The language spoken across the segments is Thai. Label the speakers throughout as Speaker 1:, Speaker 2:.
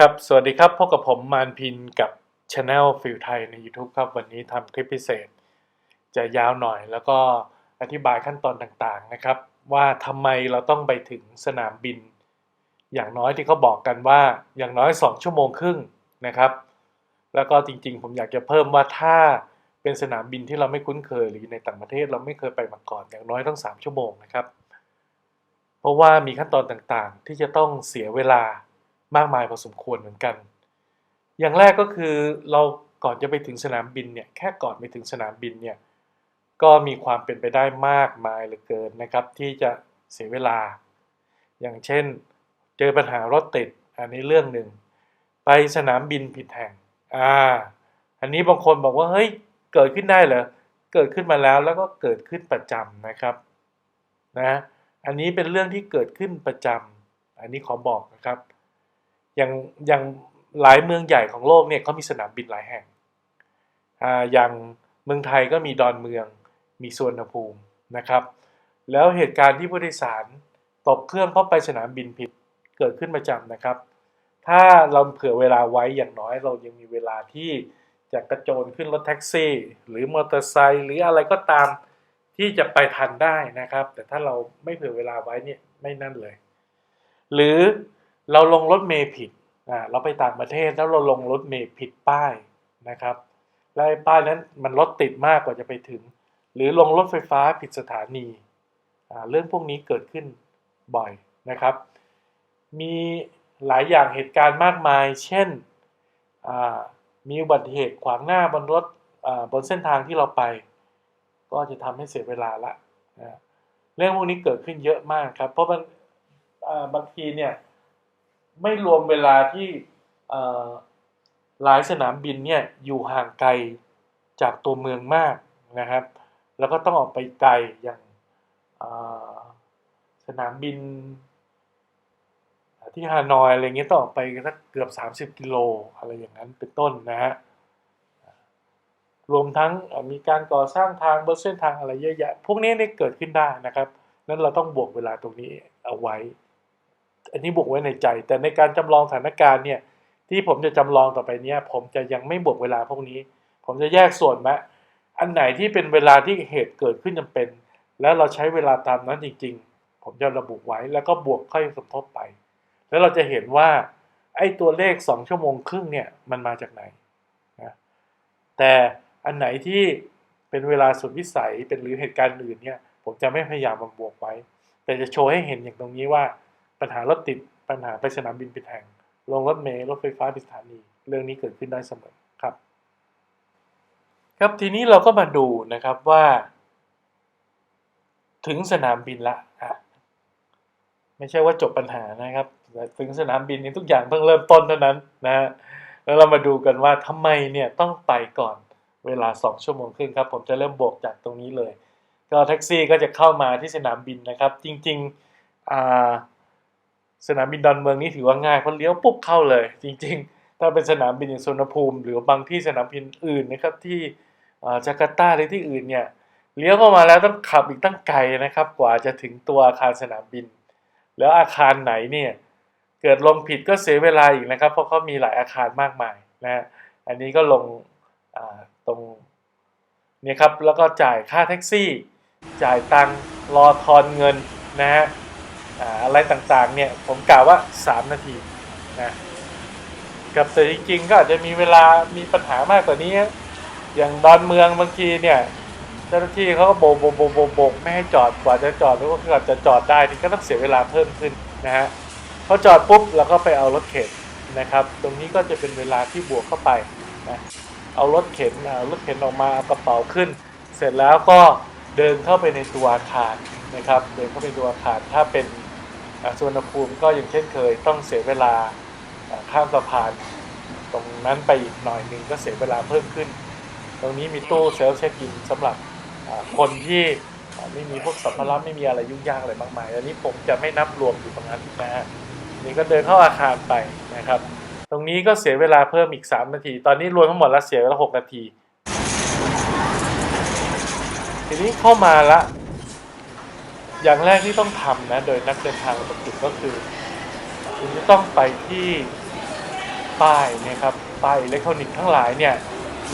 Speaker 1: ครับ สวัสดีครับ พบกับผมมานพินกับ Channel ฟิลไทยใน YouTube ครับ วันนี้ทำคลิปพิเศษ จะยาวหน่อยแล้วก็อธิบายขั้นตอนต่างๆนะครับ ว่าทำไมเราต้องไปถึงสนามบิน อย่างน้อยที่เขาบอกกันว่าอย่างน้อย 2 ชั่วโมงครึ่งนะครับ แล้วก็จริงๆ ผมอยากจะเพิ่มว่าถ้าเป็นสนามบินที่เราไม่คุ้นเคยหรืออยู่ในต่างประเทศเราไม่เคยไปมาก่อน อย่างน้อยต้อง 3 ชั่วโมงนะครับ เพราะว่ามีขั้นตอนต่างๆ ที่จะต้องเสียเวลา มากมายพอสมควรเหมือนกัน อย่างแรกก็คือเราก่อนจะไปถึงสนามบินเนี่ยแค่ก่อนไปถึงสนามบินเนี่ยก็มีความเป็นไปได้มากมายเหลือเกินนะครับ ที่จะเสียเวลา อย่างเช่น เจอปัญหารถติดอันนี้เรื่องหนึ่งไปสนามบินผิดแห่งอ่าอันนี้บางคนบอกว่าเฮ้ยเกิดขึ้นได้เหรอเกิดขึ้นมาแล้วแล้วก็เกิดขึ้นประจำนะครับนะอันนี้เป็นเรื่องที่เกิดขึ้นประจำอันนี้ขอบอกนะครับ อย่างอย่างหลายเมืองใหญ่ของโลกเนี่ยเขามีสนามบินหลายแห่งอ่าอย่างเมืองไทยก็มีดอนเมือง มีสวนภูมินะครับ แล้วเหตุการณ์ที่ผู้โดยสารตกเครื่องเพราะไปสนามบินผิดเกิดขึ้นประจำนะครับ ถ้าเราเผื่อเวลาไว้อย่างน้อยเรายังมีเวลาที่จะกระโจนขึ้นรถแท็กซี่ หรือมอเตอร์ไซค์หรืออะไรก็ตามที่จะไปทันได้นะครับ แต่ถ้าเราไม่เผื่อเวลาไว้เนี่ยไม่นั่นเลย หรือ เราลงรถเมล์ผิดอ่าเราไปต่างประเทศแล้วเราลงรถเมล์ผิดป้ายนะครับแล้วป้ายนั้นมันรถติดมากกว่าจะไปถึง หรือลงรถไฟฟ้าผิดสถานีอ่าเรื่องพวกนี้เกิดขึ้นบ่อยนะครับ มีหลายอย่างเหตุการณ์มากมาย เช่นอ่ามีอุบัติเหตุขวางหน้าบนรถอ่าบนเส้นทางที่เราไป ก็จะทำให้เสียเวลาละนะเรื่องพวกนี้เกิดขึ้นเยอะมากครับ เพราะมันอ่าบางทีเนี่ย ไม่รวมเวลาที่หลายสนามบินเนี่ยอยู่ห่างไกลจากตัวเมืองมากนะครับ แล้วก็ต้องออกไปไกลอย่างสนามบิน ที่ฮานอยอะไรเงี้ยต้องออกไปสักเกือบ 30 กิโลอะไรอย่างนั้นเป็นต้นนะฮะรวมทั้งมีการก่อสร้างทางบนเส้นทางอะไรเยอะแยะ พวกนี้เนี่ยเกิดขึ้นได้นะครับ นั้นเราต้องบวกเวลาตรงนี้เอาไว้ อันนี้บวกไว้ในใจ แต่ในการจำลองสถานการณ์เนี่ยที่ผมจะจำลองต่อไปเนี่ยผมจะยังไม่บวกเวลาพวกนี้ ผมจะแยกส่วนมาอันไหนที่เป็นเวลาที่เหตุเกิดขึ้นจำเป็น แล้วเราใช้เวลาตามนั้นจริง ๆ ผมจะระบุไว้แล้วก็บวกค่อยสมทบไป แล้วเราจะเห็นว่าไอ้ตัวเลข 2 ชั่วโมงครึ่งเนี่ยมันมาจากไหนนะแต่อันไหนที่เป็นเวลาสุดวิสัยเป็นหรือเหตุการณ์อื่นเนี่ยผมจะไม่พยายามบวกไว้ แต่จะโชว์ให้เห็นอย่างตรงนี้ว่า ปัญหารถติดปัญหาไปสนามบินผิดแห่งลงรถเมล์รถไฟฟ้าผิดสถานี เรื่องนี้เกิดขึ้นได้เสมอครับ ครับทีนี้เราก็มาดูนะครับว่า ถึงสนามบินละอะไม่ใช่ว่าจบปัญหานะครับแต่ถึงสนามบินนี้ทุกอย่างเพิ่งเริ่มต้นเท่านั้นนะฮะแล้วเรามาดูกันว่าทำไมเนี่ยต้องไปก่อนเวลา 2 ชั่วโมงครึ่งครับ ผมจะเริ่มบวกจากตรงนี้เลย ก็แท็กซี่ก็จะเข้ามาที่สนามบินนะครับ จริงๆอ่า สนามบินดอนเมืองนี่ถือว่าง่ายเพราะเลี้ยวปุ๊บเข้าเลย จริง ๆ ถ้าเป็นสนามบินอย่างสุวรรณภูมิ หรือบางที่สนามบินอื่นนะครับที่จาการ์ตาหรือที่อื่นเนี่ยเลี้ยวเข้ามาแล้วต้องขับอีกตั้งไกลนะครับ กว่าจะถึงตัวอาคารสนามบิน แล้วอาคารไหนเนี่ยเกิดลงผิดก็เสียเวลาอีกนะครับ เพราะเขามีหลายอาคารมากมายนะฮะอันนี้ก็ลงตรงเนี่ยครับแล้วก็จ่ายค่าแท็กซี่ จ่ายตังรอทอนเงินนะฮะ อะไรต่างๆเนี่ยผมกล่าวว่า 3 นาทีนะกับแต่จริง ๆ ก็อาจจะมีเวลามีปัญหามากกว่านี้ อย่างดอนเมืองบางทีเนี่ยเจ้าหน้าที่เขาก็โบกโบกโบกโบกไม่ให้จอดกว่าจะจอดหรือว่ากว่าจะจอดได้นี่ก็ต้องเสียเวลาเพิ่มขึ้นนะฮะพอจอดปุ๊บเราก็ไปเอารถเข็นนะครับ ตรงนี้ก็จะเป็นเวลาที่บวกเข้าไปนะเอารถเข็นเอารถเข็นออกมาเอากระเป๋าขึ้น เสร็จแล้วก็เดินเข้าไปในตัวอาคารนะครับ เดินเข้าไปในตัวอาคารถ้าเป็น สุวรรณภูมิก็อย่างเช่นเคยต้องเสียเวลาอ่าข้ามสะพาน ตรงนั้นไปอีกหน่อยหนึ่งก็เสียเวลาเพิ่มขึ้น ตรงนี้มีตู้เซลฟ์เช็คอินสำหรับอ่าคนที่อ่าไม่มีพวกสัมภาระไม่มีอะไรยุ่งยากอะไรมากมาย อันนี้ผมจะไม่นับรวมอยู่ตรงนั้นนะฮะนี่ก็เดินเข้าอาคารไปนะครับ ตรงนี้ก็เสียเวลาเพิ่มอีก 3 นาที ตอนนี้รวมทั้งหมดแล้วเสียเวลา6นาที ทีนี้เข้ามาละ อย่างแรกที่ต้องทำนะ โดยนักเดินทางปกติก็คือ คุณจะต้องไปที่ป้ายนะครับป้ายอิเล็กทรอนิกส์ทั้งหลายเนี่ย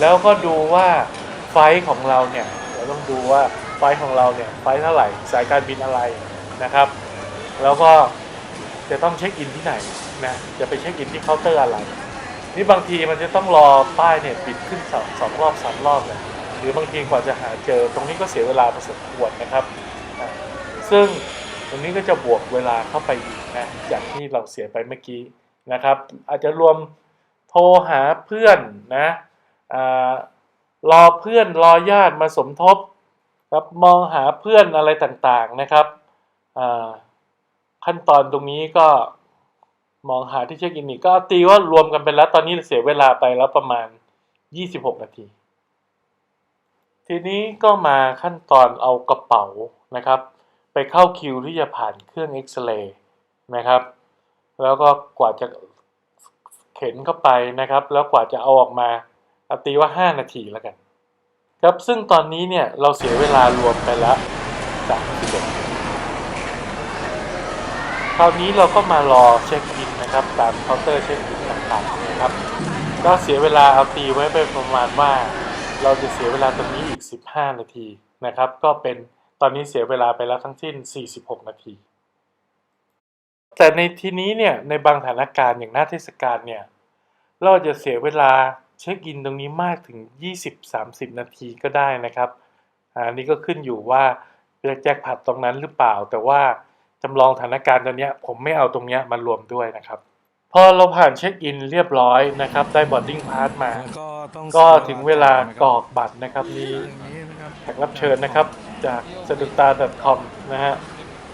Speaker 1: แล้วก็ดูว่าไฟของเราเนี่ยเราต้องดูว่าไฟของเราเนี่ยไฟเท่าไหร่สายการบินอะไรนะครับ แล้วก็จะต้องเช็คอินที่ไหนนะจะไปเช็คอินที่เคาน์เตอร์อะไรนี่บางทีมันจะต้องรอป้ายเนี่ยปิดขึ้นสองสองรอบสามรอบเลยหรือบางทีกว่าจะหาเจอตรงนี้ก็เสียเวลาพอสมควรนะครับ ซึ่งตรงนี้ก็จะบวกเวลาเข้าไปอีกนะจากที่เราเสียไปเมื่อกี้นะครับ อาจจะรวมโทรหาเพื่อนนะอรอเพื่อนรอญาติมาสมทบครับมองหาเพื่อนอะไรต่างๆนะครับขั้นตอนตรงนี้ก็มองหาที่เช็คอินอีกก็ตีว่ารวมกันไปแล้วตอนนี้เสียเวลาไปแล้วประมาณ 26 นาที ทีนี้ก็มาขั้นตอนเอากระเป๋านะครับ ไปเข้าคิวที่จะผ่านเครื่องเอ็กซเรย์นะครับ แล้วก็กว่าจะเข็นเข้าไปนะครับ แล้วกว่าจะเอาออกมาเอาตีว่า 5 นาทีแล้วกัน ครับซึ่งตอนนี้เนี่ยเราเสียเวลารวมไปแล้ว31คราวนี้เราก็มารอเช็คอินนะครับตามเคาน์เตอร์เช็คอินต่างๆนะครับ ก็เสียเวลาเอาตีไว้ไปประมาณว่า เราจะเสียเวลาตรงนี้อีก 15 นาทีนะครับ ก็เป็น ตอนนี้เสียเวลาไปแล้วทั้งสิ้น 46 นาที แต่ในทีนี้เนี่ยในบางสถานการณ์อย่างหน้าเทศกาลเนี่ยเราจะเสียเวลาเช็คอินตรงนี้มากถึง 20-30 นาทีก็ได้นะครับอันนี้ก็ขึ้นอยู่ว่าจะแจ็คผัดตรงนั้นหรือเปล่า แต่ว่าจำลองสถานการณ์ตัวเนี้ยผมไม่เอาตรงเนี้ยมารวมด้วยนะครับ พอเราผ่านเช็คอินเรียบร้อยนะครับ ได้บอร์ดดิ้งพาสมา
Speaker 2: ก็ต้อง
Speaker 1: ก็ถึงเวลากรอกบัตรนะครับมี
Speaker 2: อย่างนี้นะครับ
Speaker 1: แขกรับเชิญนะครับ จากสดุตา .com นะฮะ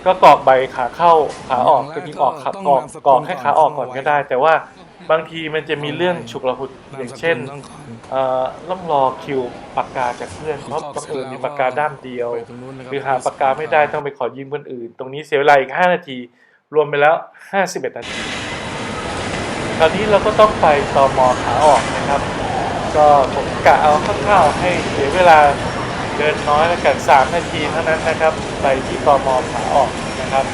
Speaker 1: ก็กรอกใบขาเข้าขาออกก็ยิงออกขาออกกรอกให้ขาออกก่อนก็ได้ แต่ว่าบางทีมันจะมีเรื่องฉุกละหุกอย่างเช่น
Speaker 2: ต้องก่อน
Speaker 1: เอ่อต้องรอคิวปากกาจากเพื่อนเพราะบังเอิญมีปากกาด้ามเดียว
Speaker 2: ไปตรงนู้นนะคบ
Speaker 1: หรือหาปากกาไม่ได้ต้องไปขอยืมคนอื่น ตรงนี้เสียเวลาอีก 5 นาที รวมไปแล้ว 51 นาที คราวนี้เราก็ต้องไปตอมอขาออกนะครับ ก็ผมกะเอาคร่าวๆให้เสียเวลา เดินน้อยแล้วกัน3นาทีเท่านั้นนะครับ ไปที่ตอมขาออกนะครับ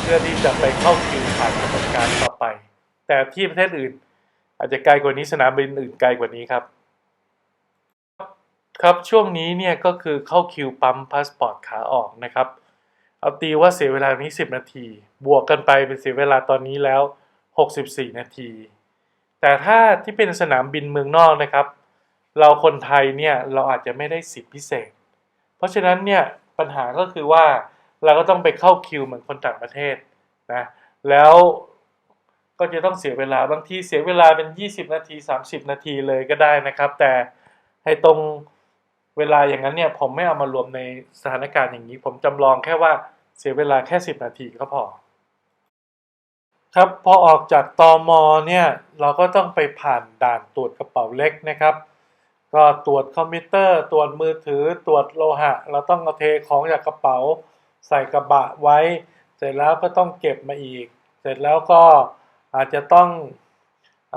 Speaker 1: เพื่อที่จะไปเข้าคิวผ่านกระบวนการต่อไป แต่ที่ประเทศอื่น อาจจะไกลกว่านี้สนามบินอื่นไกลกว่านี้ครับ ครับช่วงนี้เนี่ยก็คือเข้าคิวปั๊มพาสปอร์ตขาออกนะครับ เอาตีว่าเสียเวลานี้ 10 นาที บวกกันไปเป็นเสียเวลาตอนนี้แล้ว 64 นาที แต่ถ้าที่เป็นสนามบินเมืองนอกนะครับ เราคนไทยเนี่ยเราอาจจะไม่ได้สิทธิพิเศษ เพราะฉะนั้นเนี่ยปัญหาก็คือว่าเราก็ต้องไปเข้าคิวเหมือนคนต่างประเทศนะแล้วก็จะต้องเสียเวลาบางทีเสียเวลาเป็น 20 นาที 30 นาทีเลยก็ได้นะครับ แต่ให้ตรงเวลาอย่างนั้นเนี่ยผมไม่เอามารวมในสถานการณ์อย่างนี้ ผมจำลองแค่ว่าเสียเวลาแค่ 10 นาทีก็พอครับพอออกจากตอมอเนี่ยเราก็ต้องไปผ่านด่านตรวจกระเป๋าเล็กนะครับ ก็ตรวจคอมพิวเตอร์ ตรวจมือถือตรวจโลหะ เราต้องเอาเทของจากกระเป๋า ใส่กระบะไว้ เสร็จแล้วก็ต้องเก็บมาอีก เสร็จแล้วก็อาจจะต้องอ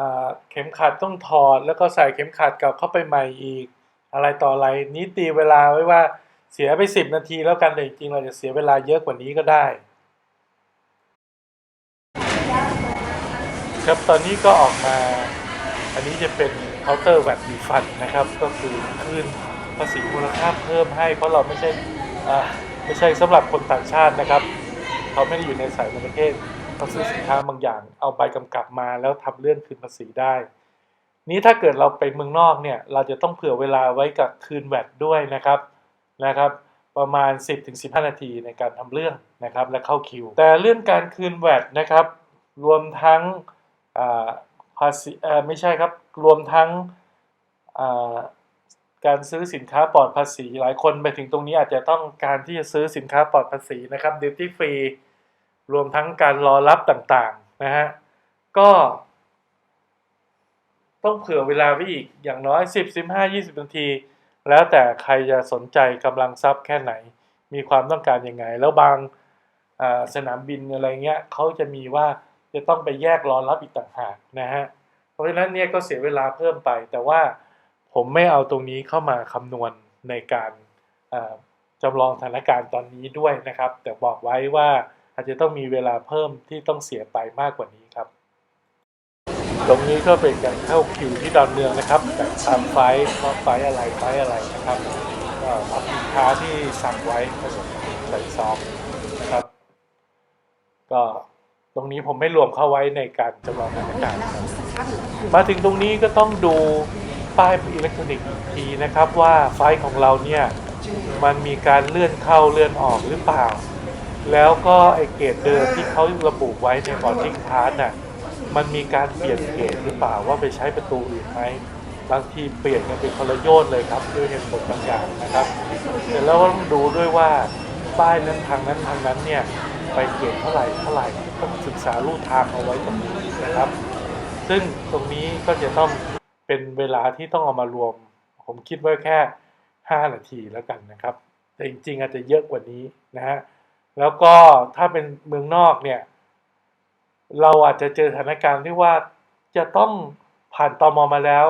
Speaker 1: เข็มขัดต้องถอด แล้วก็ใส่เข็มขัดกลับเข้าไปใหม่อีก อะไรต่ออะไรนี้ตีเวลาไว้ว่าเสียไป 10 นาทีแล้วกันแต่จริงๆเราจะเสียเวลาเยอะกว่านี้ก็ได้ ครับตอนนี้ก็ออกมา อันนี้จะเป็น เคาน์เตอร์แวดรีฟันนะครับ ก็คือคืนภาษีมูลค่าเพิ่มให้ เพราะเราไม่ใช่ไม่ใช่สำหรับคนต่างชาตินะครับ เขาไม่ได้อยู่ในสายในประเทศเขาซื้อสินค้าบางอย่าง เอาใบกำกับมาแล้วทำเลื่อนคืนภาษีได้ นี้ถ้าเกิดเราไปเมืองนอกเนี่ยเราจะต้องเผื่อเวลาไว้กับคืนแวดด้วยนะครับนะครับประมาณ 10-15 นาทีในการทำเรื่องนะครับและเข้าคิว แต่เรื่องการคืนแวดนะครับ รวมทั้ง ภาษีไม่ใช่ครับ รวมทั้งการซื้อสินค้าปลอดภาษี หลายคนไปถึงตรงนี้อาจจะต้องการที่จะซื้อสินค้าปลอดภาษีนะครับ duty free รวมทั้งการรอรับต่างๆนะฮะก็ต้องเผื่อเวลาไว้อีกอย่างน้อย 10 15 20นาที แล้วแต่ใครจะสนใจกำลังทรัพย์แค่ไหน มีความต้องการยังไง แล้วบางสนามบินอะไรเงี้ยเขาจะมีว่า จะต้องไปแยกรอรับอีกต่างหากนะฮะเพราะฉะนั้นเนี่ยก็เสียเวลาเพิ่มไป แต่ว่าผมไม่เอาตรงนี้เข้ามาคำนวณในการจำลองสถานการณ์ตอนนี้ด้วยนะครับ แต่บอกไว้ว่าอาจจะต้องมีเวลาเพิ่มที่ต้องเสียไปมากกว่านี้ครับ ตรงนี้ก็เป็นการเข้าคิวที่ดอนเมืองนะครับแบบตามไฟล์ว่าไฟล์อะไรไฟล์อะไรนะครับก็รับสินค้าที่สั่งไว้ผสมใส่ซองนะครับ ก็ ตรงนี้ผมไม่รวมเข้าไว้ในการจำลองสถานการณ์ครับมาถึงตรงนี้ก็ต้องดูป้ายอิเล็กทรอนิกส์ทีนะครับว่าไฟล์ของเราเนี่ยมันมีการเลื่อนเข้าเลื่อนออกหรือเปล่า แล้วก็ไอเกรดเดิมที่เขาระบุไว้ในบอร์ดทิ้งพาร์ทน่ะมันมีการเปลี่ยนเกรดหรือเปล่าว่าไปใช้ประตูอื่นไหมบางทีเปลี่ยนกันเป็นคนละโยนเลยครับด้วยเหตุผลบางอย่างนะครับแต่แล้วก็ต้องดูด้วยว่าป้ายนั้นทางนั้นทางนั้นเนี่ย ไปเกรดเท่าไหร่เท่าไหร่ต้องศึกษาลู่ทางเอาไว้ตรงนี้นะครับ ซึ่งตรงนี้ก็จะต้องเป็นเวลาที่ต้องเอามารวม ผมคิดไว้แค่ 5 นาทีแล้วกันนะครับ แต่จริงๆ อาจจะเยอะกว่านี้นะฮะแล้วก็ถ้าเป็นเมืองนอกเนี่ย เราอาจจะเจอสถานการณ์ที่ว่าจะต้องผ่านตอมมาแล้ว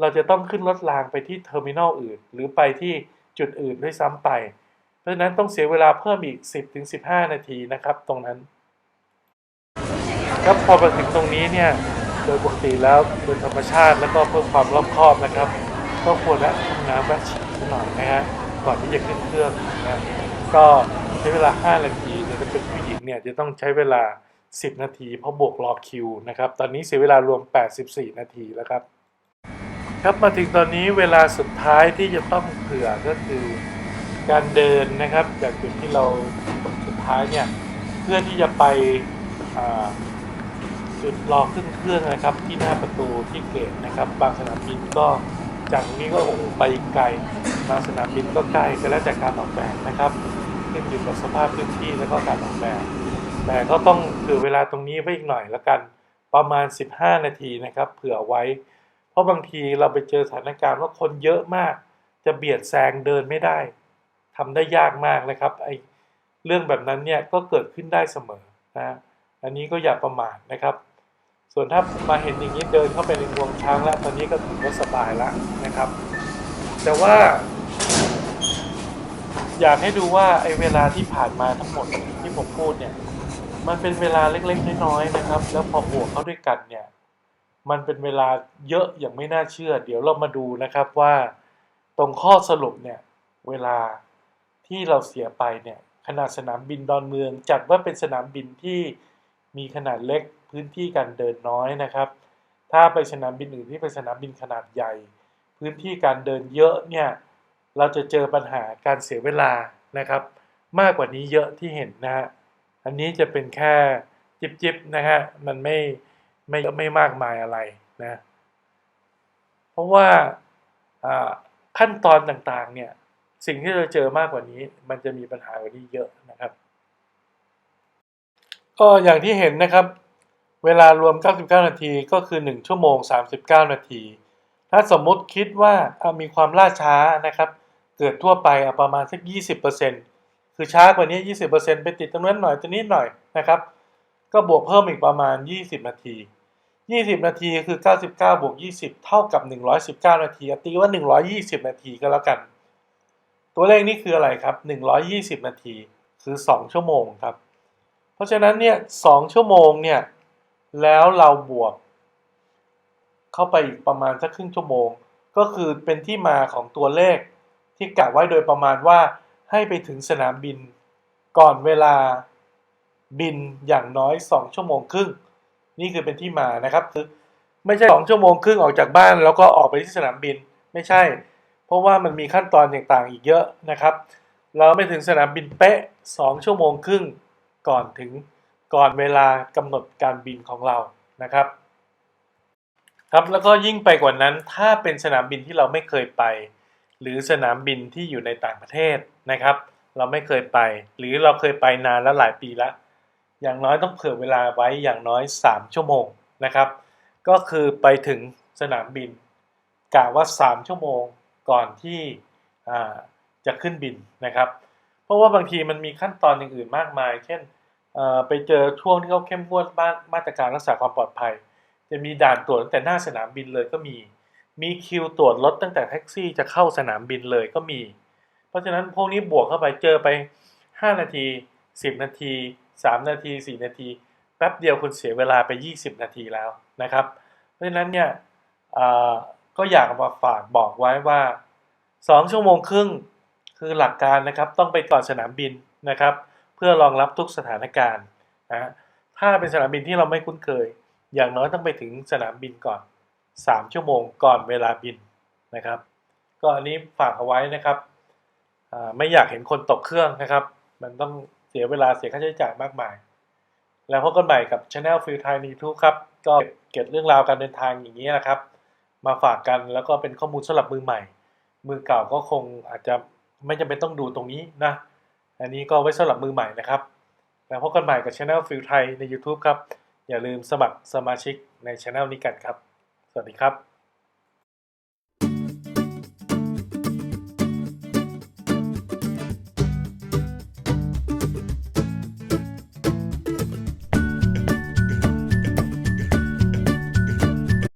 Speaker 1: เราจะต้องขึ้นรถรางไปที่เทอร์มินอลอื่น หรือไปที่จุดอื่นด้วยซ้ำไป ราะฉะนั้นต้องเสียเวลาเพิ่มอีก 10-15 นาทีนะครับ ตรงนั้น ครับพอมาถึงตรงนี้เนี่ยโดยปกติแล้วโดยธรรมชาติแล้วก็เพื่อความรอบคอบนะครับ ก็ควรแวะห้องน้ำแวะฉี่หน่อยนะฮะก่อนที่จะขึ้นเครื่องนะก็ใช้เวลา 5 นาทีแต่ถ้าเป็นผู้หญิงเนี่ยจะต้องใช้เวลา 10 นาที เพราะบวกรอคิวนะครับ ตอนนี้เสียเวลารวม 84 นาทีแล้วครับ ครับมาถึงตอนนี้เวลาสุดท้ายที่จะต้องเผื่อก็คือ การเดินนะครับ จากจุดที่เราสุดท้ายเนี่ยเพื่อที่จะไปจุดรอขึ้นเครื่องนะครับ ที่หน้าประตูที่เกตนะครับ บางสนามบินก็จากตรงนี้ก็โอ้โหไปไกลบางสนามบินก็ใกล้ก็แล้วแต่การออกแบบนะครับขึ้นอยู่กับสภาพพื้นที่แล้วก็การออกแบบ แต่ก็ต้องถือเวลาตรงนี้ไว้อีกหน่อยแล้วกันประมาณ 15 นาทีนะครับ เผื่อไว้ เพราะบางทีเราไปเจอสถานการณ์ว่าคนเยอะมาก จะเบียดแซงเดินไม่ได้ ทำได้ยากมากนะครับไอเรื่องแบบนั้นเนี่ยก็เกิดขึ้นได้เสมอนะอันนี้ก็อย่าประมาทนะครับ ส่วนถ้ามาเห็นอย่างนี้เดินเข้าไปในงวงช้างแล้วตอนนี้ก็ถือว่าสบายแล้วนะครับ แต่ว่า อยากให้ดูว่าไอ้เวลาที่ผ่านมาทั้งหมดที่ผมพูดเนี่ย มันเป็นเวลาเล็กๆน้อยๆนะครับ แล้วพอบวกเข้าด้วยกันเนี่ย มันเป็นเวลาเยอะอย่างไม่น่าเชื่อ เดี๋ยวเรามาดูนะครับว่าตรงข้อสรุปเนี่ย เวลา ที่เราเสียไปเนี่ยขนาดสนามบินดอนเมือง จัดว่าเป็นสนามบินที่มีขนาดเล็กพื้นที่การเดินน้อยนะครับ ถ้าไปสนามบินอื่นที่เป็นสนามบินขนาดใหญ่ พื้นที่การเดินเยอะเนี่ยเราจะเจอปัญหาการเสียเวลานะครับ มากกว่านี้เยอะที่เห็นนะฮะอันนี้จะเป็นแค่จิบๆนะฮะมันไม่ไม่ไม่มากมายอะไรนะเพราะว่าอ่าขั้นตอนต่างๆเนี่ย สิ่งที่เราเจอมากกว่านี้ มันจะมีปัญหากว่านี้เยอะนะครับ ก็อย่างที่เห็นนะครับ เวลารวม 99 นาทีก็คือ 1 ชั่วโมง 39 นาที ถ้าสมมติคิดว่ามีความล่าช้านะครับ เกิดทั่วไปอะประมาณสัก 20%คือช้ากว่านี้ 20%ไปติดตรงนั้นหน่อยตรงนี้หน่อยนะครับ ก็บวกเพิ่มอีกประมาณ 20 นาที20 นาทีคือ 99 บวก 20 เท่ากับ 119 นาทีอะตีว่า 120 นาทีก็แล้วกัน ตัวเลขนี้คืออะไรครับ 120 นาทีคือ 2 ชั่วโมงครับ เพราะฉะนั้นเนี่ยสองชั่วโมงเนี่ยแล้วเราบวก เข้าไปอีกประมาณสักครึ่งชั่วโมง ก็คือเป็นที่มาของตัวเลขที่กะไว้โดยประมาณว่าให้ไปถึงสนามบิน ก่อนเวลาบินอย่างน้อย 2 ชั่วโมงครึ่ง นี่คือเป็นที่มานะครับคือไม่ใช่ 2 ชั่วโมงครึ่งออกจากบ้าน แล้วก็ออกไปที่สนามบินไม่ใช่ เพราะว่ามันมีขั้นตอนต่างๆอีกเยอะนะครับ เราไม่ถึงสนามบินเป๊ะ 2 ชั่วโมงครึ่งก่อนถึงก่อนเวลากำหนดการบินของเรานะครับ ครับแล้วก็ยิ่งไปกว่านั้น ถ้าเป็นสนามบินที่เราไม่เคยไป หรือสนามบินที่อยู่ในต่างประเทศนะครับ เราไม่เคยไป หรือเราเคยไปนานแล้วหลายปีแล้วอย่างน้อยต้องเผื่อเวลาไว้อย่างน้อย 3 ชั่วโมงนะครับ ก็คือไปถึงสนามบินกะว่า 3 ชั่วโมง ก่อนที่จะขึ้นบินนะครับ เพราะว่าบางทีมันมีขั้นตอนอย่างอื่นมากมาย เช่นไปเจอช่วงที่เขาเข้มงวดมามาตรการรักษาความปลอดภัย จะมีด่านตรวจตั้งแต่หน้าสนามบินเลยก็มี มีคิวตรวจรถตั้งแต่แท็กซี่จะเข้าสนามบินเลยก็มี เพราะฉะนั้นพวกนี้บวกเข้าไปเจอไป 5 นาที 10 นาที 3 นาที 4 นาทีแป๊บเดียวคุณเสียเวลาไป 20 นาทีแล้วนะครับ เพราะฉะนั้นเนี่ย ก็อยากมาฝากบอกไว้ว่าสองชั่วโมงครึ่งคือหลักการนะครับต้องไปก่อนสนามบินนะครับ เพื่อรองรับทุกสถานการณ์นะฮะถ้าเป็นสนามบินที่เราไม่คุ้นเคย อย่างน้อยต้องไปถึงสนามบินก่อน 3 ชั่วโมงก่อนเวลาบินนะครับ ก็อันนี้ฝากเอาไว้นะครับไม่อยากเห็นคนตกเครื่องนะครับ มันต้องเสียเวลาเสียค่าใช้จ่ายมากมาย แล้วพบกันใหม่กับ Channel ฟิลไทยใน YouTube ครับ ก็เก็บเรื่องราวการเดินทางอย่างนี้นะครับ มาฝากกันแล้วก็เป็นข้อมูลสำหรับมือใหม่ มือเก่าก็คงอาจจะไม่จำเป็นต้องดูตรงนี้นะ อันนี้ก็ไว้สำหรับมือใหม่นะครับแล้วพบกันใหม่กับ Channel ฟิลไทยใน YouTube ครับ อย่าลืมสมัครสมาชิกใน Channel นี้กันครับ สวัสดีครับ